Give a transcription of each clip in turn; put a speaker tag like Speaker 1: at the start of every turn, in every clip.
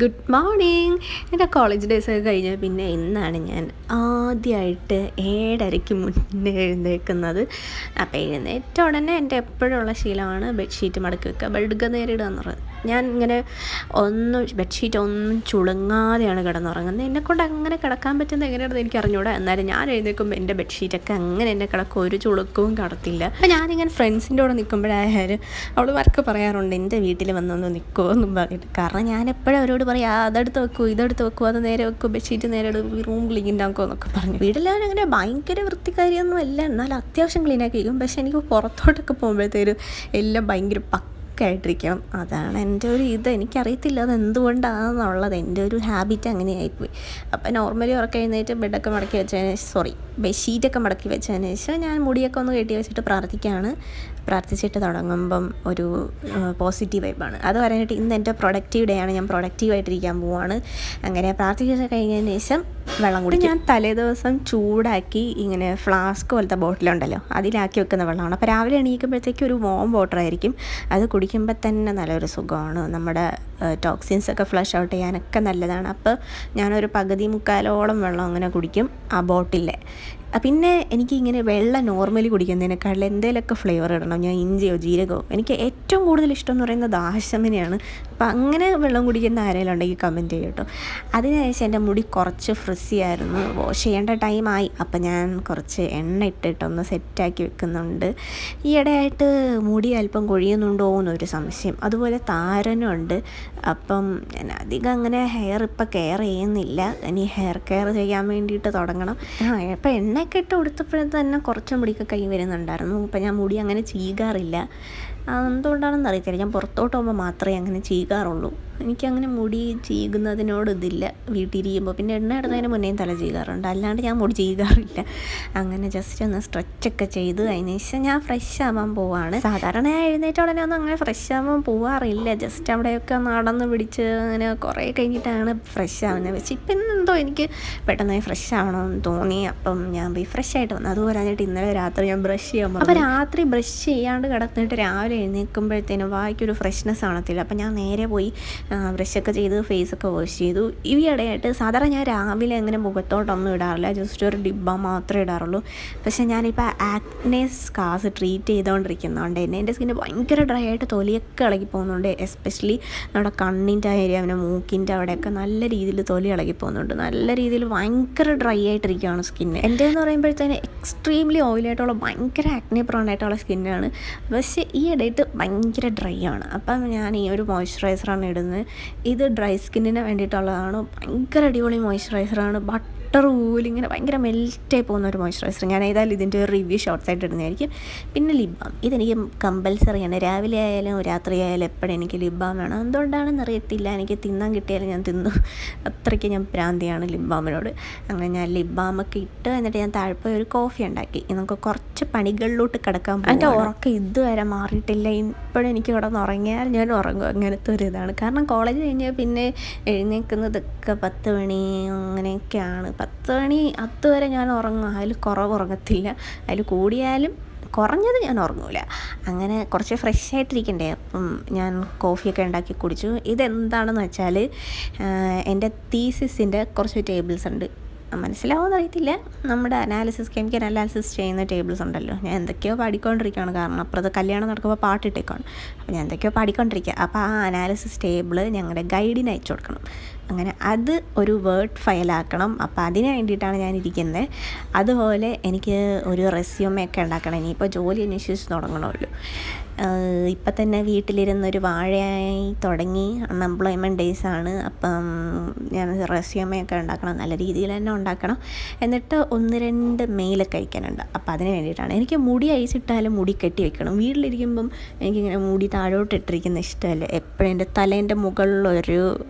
Speaker 1: Good morning എന്റെ college days ഒക്കെ കഴിഞ്ഞ പിന്നെ ഇന്നാണ് ഞാൻ ആദ്യമായിട്ട് ഏഴരയ്ക്ക് മുന്നേ എഴുന്നേൽക്കുന്നത് അപ്പോൾ എഴുന്നേറ്റ ഉടനെ എന്റെ എപ്പോഴുള്ള ശീലമാണ് ബെഡ്ഷീറ്റ് മടക്കി വെക്കുക. ബെഡ്ഗ നേരിടുക എന്ന് പറയുന്നത്. ഞാൻ ഇങ്ങനെ ഒന്നും ബെഡ്ഷീറ്റ് ഒന്നും ചുളുങ്ങാതെയാണ് കിടന്നുറങ്ങുന്നത്. എന്നെക്കൊണ്ട് അങ്ങനെ കിടക്കാൻ പറ്റുന്നത് എങ്ങനെയാണെന്ന് എനിക്ക് അറിഞ്ഞൂടാ എന്നാലും ഞാൻ എഴുന്നേൽക്കുമ്പോൾ എന്റെ ബെഡ്ഷീറ്റൊക്കെ അങ്ങനെ എന്നെ കിടക്കും ഒരു ചുളുക്കവും കടത്തില്ല. അപ്പോൾ ഞാനിങ്ങനെ ഫ്രണ്ട്സിന്റെ കൂടെ നിൽക്കുമ്പോഴായാലും അവൾ വർക്ക് പറയാറുണ്ട് എന്റെ വീട്ടിൽ വന്നൊന്ന് നിൽക്കുമോ എന്നും പറഞ്ഞിട്ട്. കാരണം ഞാൻ എപ്പോഴും അവരോട് പറയാം "ആ, അതെടുത്ത് വെക്കൂ ഇതെടുത്ത് വെക്കൂ അത് നേരെ വെക്കൂ ബെഡ്ഷീറ്റ് നേരെ റൂം ക്ലീൻ ഉണ്ടാക്കുമോ എന്നൊക്കെ പറഞ്ഞു. വീട്ടിലാണ് അങ്ങനെ ഭയങ്കര വൃത്തിക്കാരിയൊന്നും അല്ല. എന്നാൽ അത്യാവശ്യം ക്ലീൻ വയ്ക്കും പക്ഷെ എനിക്ക് പുറത്തോട്ടൊക്കെ പോകുമ്പോഴത്തേരും എല്ലാം ഭയങ്കര പക്കായിട്ടിരിക്കണം അതാണ് എന്റെ ഒരു ഇത്. എനിക്കറിയത്തില്ല അത് എന്തുകൊണ്ടാണെന്നുള്ളത്. എന്റെ ഒരു ഹാബിറ്റ് അങ്ങനെ അങ്ങനെയായിപ്പോയി. അപ്പോൾ നോർമലി ഉറക്കം എഴുന്നേറ്റ് ബെഡൊക്കെ മടക്കി വെച്ചതിന് സോറി ബെഡ്ഷീറ്റൊക്കെ മടക്കി വെച്ചതിന് ശേഷം ഞാൻ മുടിയൊക്കെ ഒന്ന് കെട്ടി വെച്ചിട്ട് പ്രാർത്ഥിക്കുകയാണ്. പ്രാർത്ഥിച്ചിട്ട് തുടങ്ങുമ്പം ഒരു പോസിറ്റീവ് വൈബാണ് അത് പറയാനായിട്ട് ഇന്ന് എന്റെ പ്രൊഡക്റ്റീവ് ഡേ ആണ്. ഞാൻ പ്രൊഡക്റ്റീവായിട്ടിരിക്കാൻ പോവാണ്. അങ്ങനെ പ്രാർത്ഥിച്ച് കഴിഞ്ഞതിന് ശേഷം വെള്ളം കുടി ഞാൻ തലേ ദിവസം ചൂടാക്കി ഇങ്ങനെ ഫ്ലാസ്ക് പോലത്തെ ബോട്ടിലുണ്ടല്ലോ അതിലാക്കി വെക്കുന്ന വെള്ളമാണ്. അപ്പോൾ രാവിലെ എണീക്കുമ്പോഴത്തേക്ക് ഒരു വോം വാട്ടർ ആയിരിക്കും. അത് കുടിക്കുമ്പോൾ തന്നെ നല്ലൊരു സുഖമാണ്. നമ്മുടെ ടോക്സിൻസ് ഒക്കെ ഫ്ലഷ് ഔട്ട് ചെയ്യാനൊക്കെ നല്ലതാണ്. അപ്പോൾ ഞാനൊരു പകുതി മുക്കാലോളം വെള്ളം അങ്ങനെ കുടിക്കും ആ ബോട്ടിലെ പിന്നെ എനിക്ക് ഇങ്ങനെ വെള്ളം നോർമലി കുടിക്കുന്നതിനേക്കാൾ എന്തെങ്കിലുമൊക്കെ ഫ്ലേവർ ഇടണം. ഞാൻ ഇഞ്ചിയോ ജീരകമോ? എനിക്ക് ഏറ്റവും കൂടുതൽ ഇഷ്ടം എന്ന് പറയുന്നത് ദാഹശമനെയാണ്. അപ്പം അങ്ങനെ വെള്ളം കുടിക്കുന്ന ആരെങ്കിലും ഉണ്ടെങ്കിൽ കമന്റ് ചെയ്യും കേട്ടോ. അതിനുശേഷം എന്റെ മുടി കുറച്ച് ഫ്രിസി ആയിരുന്നു. വാഷ് ചെയ്യേണ്ട ടൈമായി അപ്പം ഞാൻ കുറച്ച് എണ്ണ ഇട്ടിട്ടൊന്ന് സെറ്റാക്കി വെക്കുന്നുണ്ട്. ഈയിടെയായിട്ട് മുടി അല്പം കൊഴിയുന്നുണ്ടോ എന്നൊരു സംശയം. അതുപോലെ താരനുണ്ട് അപ്പം ഞാൻ അധികം അങ്ങനെ ഹെയർ ഇപ്പോൾ കെയർ ചെയ്യുന്നില്ല. ഇനി ഹെയർ കെയർ ചെയ്യാൻ വേണ്ടിയിട്ട് തുടങ്ങണം. ഇപ്പം എണ്ണയൊക്കെ ഇട്ട് കൊടുത്തപ്പോഴേ തന്നെ കുറച്ച് മുടിയൊക്കെ കൈ വരുന്നുണ്ടായിരുന്നു. ഇപ്പം ഞാൻ മുടി അങ്ങനെ ചീകാറില്ല. എന്തുകൊണ്ടാണെന്ന് അറിയത്തില്ല. ഞാൻ പുറത്തോട്ട് പോകുമ്പോൾ മാത്രമേ അങ്ങനെ ചീകാറുള്ളൂ എനിക്കങ്ങനെ മുടി ചീകുന്നതിനോട് ഇതില്ല വീട്ടിലിരിക്കുമ്പോൾ പിന്നെ എണ്ണ ഇടുന്നതിന് മുന്നേയും തല ചീകാറുണ്ട്. അല്ലാണ്ട് ഞാൻ മുടി ചീകാറില്ല. അങ്ങനെ ജസ്റ്റ് ഒന്ന് സ്ട്രെച്ചൊക്കെ ചെയ്ത് അതിന് ശേഷം ഞാൻ ഫ്രഷ് ആവാൻ പോവാണ്. സാധാരണ എഴുന്നേറ്റ ഉടനെ ഒന്നും അങ്ങനെ ഫ്രഷ് ആവാൻ പോവാറില്ല. ജസ്റ്റ് അവിടെയൊക്കെ നടന്ന് പിടിച്ച് അങ്ങനെ കുറേ കഴിഞ്ഞിട്ടാണ് ഫ്രഷ് ആവുന്നത്. പക്ഷെ ഇപ്പം എന്തോ എനിക്ക് പെട്ടെന്ന് ഫ്രഷ് ആവണമെന്ന് തോന്നി. അപ്പം ഞാൻ പോയി ഫ്രഷ് ആയിട്ട് വന്നു. അതുപോലെ ഇന്നലെ രാത്രി ഞാൻ ബ്രഷ് ചെയ്യാൻ അപ്പോൾ രാത്രി ബ്രഷ് ചെയ്യാണ്ട് കിടന്നിട്ട് രാവിലെ എഴുന്നേൽക്കുമ്പോഴത്തേനും വായിക്കൊരു ഫ്രഷ്നെസ് കാണത്തില്ല അപ്പം ഞാൻ നേരെ പോയി ബ്രഷൊക്കെ ചെയ്ത് ഫേസൊക്കെ വാഷ് ചെയ്തു. ഈ ഇടയായിട്ട് സാധാരണ ഞാൻ രാവിലെ അങ്ങനെ മുഖത്തോട്ടൊന്നും ഇടാറില്ല. ജസ്റ്റ് ഒരു ഡിബ മാത്രമേ ഇടാറുള്ളൂ. പക്ഷേ ഞാനിപ്പോൾ ആക്നെസ് കാസ് ട്രീറ്റ് ചെയ്തുകൊണ്ടിരിക്കുന്നതുകൊണ്ട് തന്നെ എന്റെ സ്കിന്ന് ഭയങ്കര ഡ്രൈ ആയിട്ട് തൊലിയൊക്കെ ഇളകി പോകുന്നുണ്ട് എസ്പെഷ്യലി നമ്മുടെ കണ്ണിന്റെ ഏരിയ പിന്നെ മൂക്കിന്റെ അവിടെയൊക്കെ നല്ല രീതിയിൽ തൊലി ഇളകി പോകുന്നുണ്ട് നല്ല രീതിയിൽ ഭയങ്കര ഡ്രൈ ആയിട്ടിരിക്കുകയാണ് സ്കിന്ന് എന്റെ എന്ന് പറയുമ്പോഴത്തേന് എക്സ്ട്രീംലി ഓയിലായിട്ടുള്ള ഭയങ്കര ആക്നെ പ്രോൺ ആയിട്ടുള്ള സ്കിന്നാണ് പക്ഷേ ഈ ഇടയിട്ട് ഭയങ്കര ഡ്രൈ ആണ്. അപ്പം ഞാൻ ഈ ഒരു മോയ്സ്ചറൈസറാണ് ഇടുന്നത്. ഇത് ഡ്രൈ സ്കിന്നിന് വേണ്ടിയിട്ടുള്ളതാണ്. ഭയങ്കര അടിപൊളി മോയ്സ്ചറൈസറാണ് ബട്ടർ പോലിങ്ങനെ ഭയങ്കര മെൽറ്റായി പോകുന്ന ഒരു മോയ്സ്ചറൈസർ ഞാൻ ഏതായാലും ഇതിന്റെ ഒരു റിവ്യൂ ഷോർട്സ് ആയിട്ട് ഇടുന്നതായിരിക്കും. പിന്നെ ലിപ് ബാം ഇതെനിക്ക് കമ്പൽസറിയാണ് രാവിലെ ആയാലും രാത്രി ആയാലും എപ്പോഴും എനിക്ക് ലിപ് ബാം വേണം. എന്തുകൊണ്ടാണെന്ന് അറിയത്തില്ല. എനിക്ക് തിന്നാൻ കിട്ടിയാലും ഞാൻ തിന്നു. അത്രയ്ക്ക് ഞാൻ ഭ്രാന്തിയാണ് ലിപ് ബാമിനോട് അങ്ങനെ ഞാൻ ലിപ് ബാമൊക്കെ ഇട്ട് എന്നിട്ട് ഞാൻ താഴ്പ്പോയി ഒരു കോഫി ഉണ്ടാക്കി. നമുക്ക് കുറച്ച് പണികളിലോട്ട് കിടക്കാൻ എന്റെ ഉറക്കം ഇതുവരെ മാറിയിട്ടില്ല. ഇപ്പോഴും എനിക്ക് കിടന്നുറങ്ങിയാൽ ഞാൻ ഉറങ്ങും. അങ്ങനത്തെ ഒരു ഇതാണ്. കാരണം കോളേജ് കഴിഞ്ഞാൽ പിന്നെ എഴുന്നേൽക്കുന്നതൊക്കെ പത്ത് മണി അങ്ങനെയൊക്കെയാണ്. പത്ത് മണി അതുവരെ ഞാൻ ഉറങ്ങും. അതിൽ കുറവ് ഉറങ്ങത്തില്ല. അതിൽ കൂടിയാലും കുറഞ്ഞത് ഞാൻ ഉറങ്ങൂല. അങ്ങനെ കുറച്ച് ഫ്രഷ് ആയിട്ടിരിക്കണ്ടേ. അപ്പം ഞാൻ കോഫിയൊക്കെ ഉണ്ടാക്കി കുടിച്ചു. ഇതെന്താണെന്ന് വെച്ചാൽ എന്റെ തീസിസിന്റെ കുറച്ച് ടേബിൾസ് ഉണ്ട്. മനസ്സിലാവുമെന്ന് അറിയത്തില്ല നമ്മുടെ അനാലിസിസ് കെമിക്കൽ അനാലിസിസ് ചെയ്യുന്ന ടേബിൾസ് ഉണ്ടല്ലോ. ഞാൻ എന്തൊക്കെയോ പാടിക്കൊണ്ടിരിക്കുകയാണ് കാരണം അപ്പുറത്ത് കല്യാണം നടക്കുമ്പോൾ പാട്ടിട്ടേക്കാണ്. അപ്പോൾ ഞാൻ എന്തൊക്കെയോ പാടിക്കൊണ്ടിരിക്കുക അപ്പോൾ ആ അനാലിസിസ് ടേബിൾ ഞങ്ങളുടെ ഗൈഡിന് അയച്ചു കൊടുക്കണം. അങ്ങനെ അത് ഒരു വേർഡ് ഫയലാക്കണം അപ്പോൾ അതിന് വേണ്ടിയിട്ടാണ് ഞാൻ ഇരിക്കുന്നത് അതുപോലെ എനിക്ക് ഒരു റെസ്യൂമൊക്കെ ഉണ്ടാക്കണം. ഇനിയിപ്പോൾ ജോലി അന്വേഷിച്ച് തുടങ്ങണമല്ലോ. ഇപ്പം തന്നെ വീട്ടിലിരുന്നൊരു വാഴയായി തുടങ്ങി അൺഎംപ്ലോയ്മെന്റ് ഡേയ്സ് ആണ് അപ്പം ഞാൻ റെസ്യൂമൊക്കെ ഉണ്ടാക്കണം നല്ല രീതിയിൽ തന്നെ ഉണ്ടാക്കണം. എന്നിട്ട് ഒന്ന് രണ്ട് മെയിലൊക്കെ അയക്കാനുണ്ട്. അപ്പം അതിന് വേണ്ടിയിട്ടാണ്. എനിക്ക് മുടി അഴിച്ചിട്ടാലും മുടി കെട്ടി വെക്കണം. വീട്ടിലിരിക്കുമ്പം എനിക്കിങ്ങനെ മുടി താഴോട്ട് ഇട്ടിരിക്കുന്ന ഇഷ്ടമല്ല. എപ്പോഴും എന്റെ തലേന്റെ മുകളിലൊരു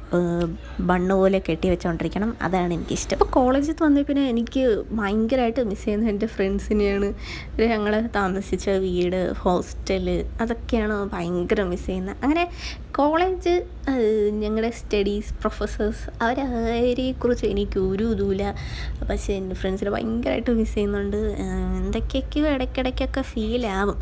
Speaker 1: ബണ്ണ് പോലെ കെട്ടി വെച്ചുകൊണ്ടിരിക്കണം അതാണ് എനിക്കിഷ്ടം. അപ്പോൾ കോളേജിൽ വന്നേ പിന്നെ എനിക്ക് ഭയങ്കരമായിട്ട് മിസ് ചെയ്യുന്ന എന്റെ ഫ്രണ്ട്സിനെയാണ്. ഞങ്ങൾ താമസിച്ച വീട് ഹോസ്റ്റൽ അതൊക്കെയാണ് ഭയങ്കര മിസ് ചെയ്യുന്നത്. അങ്ങനെ കോളേജ് ഞങ്ങളുടെ സ്റ്റഡീസ് പ്രൊഫസേഴ്സ് അവരെക്കുറിച്ച് എനിക്ക് ഒരു ഇതുമില്ല. പക്ഷേ എന്റെ ഫ്രണ്ട്സിനെ ഭയങ്കരമായിട്ട് മിസ് ചെയ്യുന്നുണ്ട്. എന്തൊക്കെയൊക്കെയോ ഇടയ്ക്കിടയ്ക്കൊക്കെ ഫീലാവും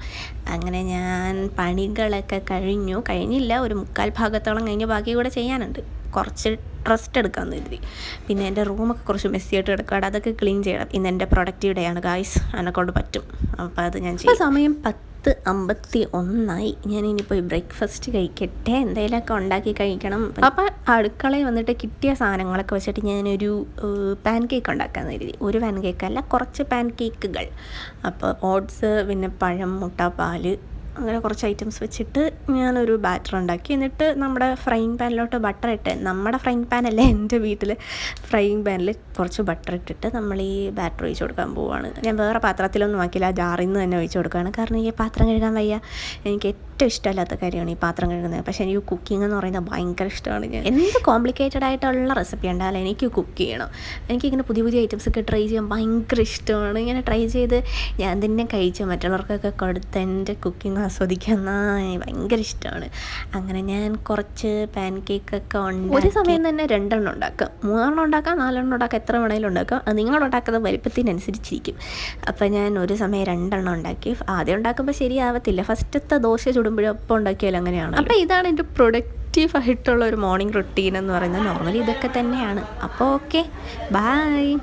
Speaker 1: അങ്ങനെ ഞാൻ പണികളൊക്കെ കഴിഞ്ഞു. കഴിഞ്ഞില്ല ഒരു മുക്കാൽ ഭാഗത്തോളം കഴിഞ്ഞ് ബാക്കി കൂടെ ചെയ്യാനുണ്ട്. കുറച്ച് ട്രസ്റ്റ് എടുക്കാമെന്ന് കരുതി. പിന്നെ എന്റെ റൂമൊക്കെ കുറച്ച് മെസ്സിയായിട്ട് കിടക്കുകയാണ് അതൊക്കെ ക്ലീൻ ചെയ്യണം. ഇന്ന് എന്റെ പ്രൊഡക്റ്റീവ് ഡേ ആണ് ഗായ്സ് എന്നെക്കൊണ്ട് പറ്റും. അപ്പോൾ അത് ഞാൻ ചെയ്യും. സമയം പത്ത് അമ്പത്തി ഒന്നായി. ഞാൻ പോയി ബ്രേക്ക്ഫാസ്റ്റ് കഴിക്കട്ടെ. എന്തെങ്കിലുമൊക്കെ ഉണ്ടാക്കി കഴിക്കണം. അപ്പോൾ അടുക്കളയിൽ വന്നിട്ട് കിട്ടിയ സാധനങ്ങളൊക്കെ വെച്ചിട്ട് ഞാനൊരു പാൻ കേക്ക് ഉണ്ടാക്കാൻ കരുതി. ഒരു പാൻ കേക്ക് അല്ല കുറച്ച് പാൻ കേക്കുകൾ അപ്പോൾ ഓട്സ് പിന്നെ പഴം മുട്ട പാൽ അങ്ങനെ കുറച്ച് ഐറ്റംസ് വെച്ചിട്ട് ഞാനൊരു ബാറ്റർ ഉണ്ടാക്കി. എന്നിട്ട് നമ്മുടെ ഫ്രൈയിങ് പാനിലോട്ട് ബട്ടർ ഇട്ട് നമ്മുടെ ഫ്രൈയിങ് പാനല്ല എന്റെ വീട്ടിൽ ഫ്രൈയിങ് പാനിൽ കുറച്ച് ബട്ടർ ഇട്ടിട്ട് നമ്മൾ ഈ ബാറ്റർ ഒഴിച്ച് കൊടുക്കാൻ പോവുകയാണ് ഞാൻ വേറെ പാത്രത്തിലൊന്നും ആക്കില്ല ജാറിൽ നിന്ന് തന്നെ ഒഴിച്ച് കൊടുക്കുകയാണ്. കാരണം ഈ പാത്രം കഴുകാൻ വയ്യ. എനിക്ക് ഏറ്റവും ഇഷ്ടമല്ലാത്ത കാര്യമാണ് ഈ പാത്രം കഴുകുന്നത്. പക്ഷേ എനിക്ക് കുക്കിംഗ് എന്ന് പറയുന്നത് ഭയങ്കര ഇഷ്ടമാണ് ഞാൻ. എന്ത് കോംപ്ലിക്കേറ്റഡ് ആയിട്ടുള്ള റെസിപ്പി ഉണ്ടായാലും എനിക്ക് കുക്ക് ചെയ്യണം. എനിക്കിങ്ങനെ പുതിയ പുതിയ ഐറ്റംസ് ഒക്കെ ട്രൈ ചെയ്യാൻ ഭയങ്കര ഇഷ്ടമാണ്. ഇങ്ങനെ ട്രൈ ചെയ്ത് ഞാൻ തന്നെ കഴിച്ച് മറ്റുള്ളവർക്കൊക്കെ കൊടുത്ത് എന്റെ കുക്കിംഗ് ആസ്വദിക്കാൻ ഭയങ്കര ഇഷ്ടമാണ്. അങ്ങനെ ഞാൻ കുറച്ച് പാൻ കേക്കൊക്കെ ഉണ്ട് ഒരു സമയം തന്നെ രണ്ടെണ്ണം ഉണ്ടാക്കാം. മൂന്നെണ്ണം ഉണ്ടാക്കാം നാലെണ്ണം ഉണ്ടാക്കാം എത്ര വേണമെങ്കിലും ഉണ്ടാക്കാം. അത് നിങ്ങൾ ഉണ്ടാക്കുന്ന വലിപ്പത്തിനനുസരിച്ചിരിക്കും. അപ്പം ഞാൻ ഒരു സമയം രണ്ടെണ്ണം ഉണ്ടാക്കി. ആദ്യം ഉണ്ടാക്കുമ്പോൾ ശരിയാവത്തില്ല. ഫസ്റ്റത്തെ ദോശ ഒപ്പം ഉണ്ടാക്കിയാലും അങ്ങനെയാണ്. അപ്പോൾ ഇതാണ് എന്റെ പ്രൊഡക്റ്റീവ് ആയിട്ടുള്ള ഒരു മോർണിംഗ് റുട്ടീൻ എന്ന് പറയുന്നത്. നോർമലി ഇതൊക്കെ തന്നെയാണ്. അപ്പോൾ ഓക്കെ ബായ്